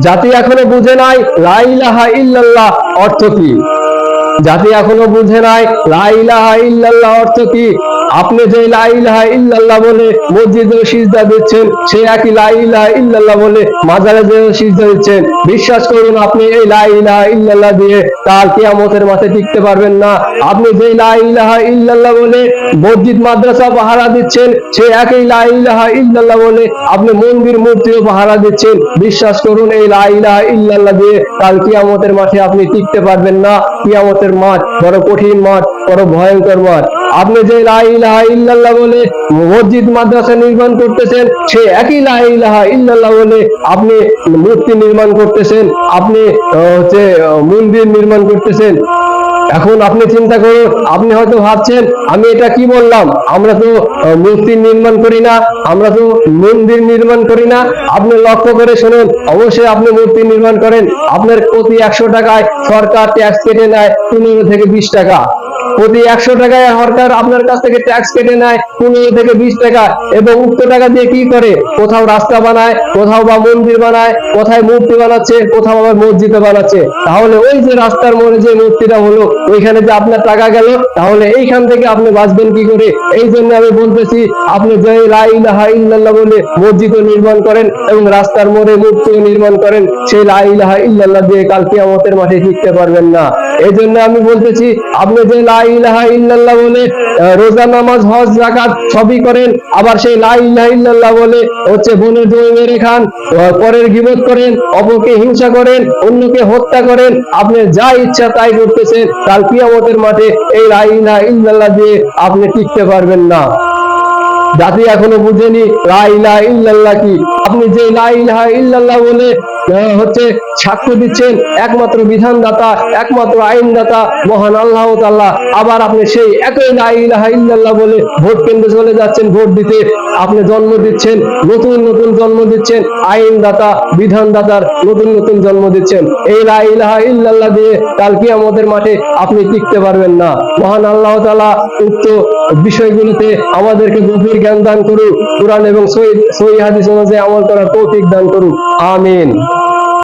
জাতি এখনও বুঝে নাই লাইলাহা ইল্লাল্লাহ অর্থ কি? জাতি এখনও বুঝে নাই লাইলাহা ইল্লাল্লাহ অর্থ কি? আপনি যে লাইলাহা ইল্লাল্লাহ বলে মসজিদে সিজদা দিচ্ছেন, সে একই লাইলাহা ইল্লাল্লাহ বলে মাজারে যে সিজদা দিচ্ছেন। বিশ্বাস করুন, আপনি এই লাইলাহা ইল্লাল্লাহ দিয়ে কাল কিয়ামতের মাঠে টিকতে পারবেন না। আপনি যে লাইলাহা ইল্লাল্লাহ বলে মসজিদ, মাদ্রাসা পাহারা দিচ্ছেন, সে একই লাইলাহা ইল্লাল্লাহ বলে আপনি মন্দির মূর্তিও পাহারা দিচ্ছেন। বিশ্বাস করুন, এই লাইলাহা ইল্লাল্লাহ দিয়ে কাল কিয়ামতের মাঠে আপনি টিকতে পারবেন না। কিয়ামতের মাঠ বড় কঠিন মাঠ বড় ভয়ঙ্কর মাঠ আপনি যে লাহা ইল্লাল্লাহ বলে মসজিদ, মাদ্রাসা নির্মাণ করতেছেন, সে একই লাহা ইল্লাল্লাহ বলে আপনি মূর্তি নির্মাণ করতেছেন, আপনি হচ্ছে মন্দির নির্মাণ করতেছেন। এখন আপনি চিন্তা করুন, আপনি হয়তো ভাবছেন, আমি এটা কি বললাম? আমরা তো মূর্তি নির্মাণ করি না, আমরা তো মন্দির নির্মাণ করি না। আপনি লক্ষ্য করে শুনুন, অবশ্যই আপনি মূর্তি নির্মাণ করেন। আপনার প্রতি একশো টাকায় সরকার ট্যাক্স কেটে নেয়, পনেরো থেকে বিশ টাকা। প্রতি একশো টাকায় সরকার আপনার কাছ থেকে ট্যাক্স কেটে নেয়, পনেরো থেকে বিশ টাকা, এবং উক্ত টাকা দিয়ে কি করে? কোথাও রাস্তা বানায়, কোথাও বা মন্দির বানায়, কোথায় মূর্তি বানাচ্ছে, কোথাও আবার মসজিদ বানাচ্ছে। তাহলে ওই যে রাস্তার মোড়ে যে মূর্তিটা হলো, ওইখানে যে আপনার টাকা গেল, তাহলে এইখান থেকে আপনি বাঁচবেন কি করে? এই জন্য আমি বলতেছি, আপনি যে লা ইলাহা ইল্লাল্লাহ বলে মসজিদও নির্মাণ করেন এবং রাস্তার মোড়ে মূর্তিও নির্মাণ করেন, সেই লা ইলাহা ইল্লাল্লাহ দিয়ে কাল কিয়ামতের মাঠে টিকতে পারবেন না। এই জন্য আমি বলতেছি, আপনি যে লা ইলাহা ইল্লাল্লাহ বলে রোজা, নামাজ, হজ জাকাত সবই করেন, আবার সেই লা ইলাহা ইল্লাল্লাহ বলে হচ্ছে বোনের জমি মেরে খান পরের গিবত করেন, অপরকে হিংসা করেন, অন্যকে হত্যা করেন, আপনি যা ইচ্ছা তাই করতেছেন, কাল কিয়ামতের মাঠে এই লা ইলাহা ইল্লাল্লাহ দিয়ে আপনি টিকতে পারবেন না। জাতি এখনও বুঝেনি লাইলা ইল্লাল্লাহ কি। আপনি যে লাইলাহা ইল্লাল্লাহ বলে হচ্ছে সাক্ষ্য দিচ্ছেন একমাত্র বিধানদাতা, একমাত্র আইনদাতা, মহান আল্লাহ তাআলা। আবার আপনি সেই একই ইল্লাল্লাহ বলে ভোট কেন্দ্রে চলে যাচ্ছেন, ভোট দিতে। আপনি জন্ম দিচ্ছেন, নতুন নতুন জন্ম দিচ্ছেন, আইনদাতা, বিধানদাতার নতুন নতুন জন্ম দিচ্ছেন। এই লাইলাহা ইল্লাল্লাহ দিয়ে কাল আমাদের মাঠে আপনি টিকতে পারবেন না। মহান আল্লাহ তাআলা উক্ত বিষয়গুলোতে আমাদেরকে গভীর জ্ঞান দান করুক। কোরআন এবং সহি সহি হাদিস অনুযায়ী আমল করার তৌফিক দান করুক। আমিন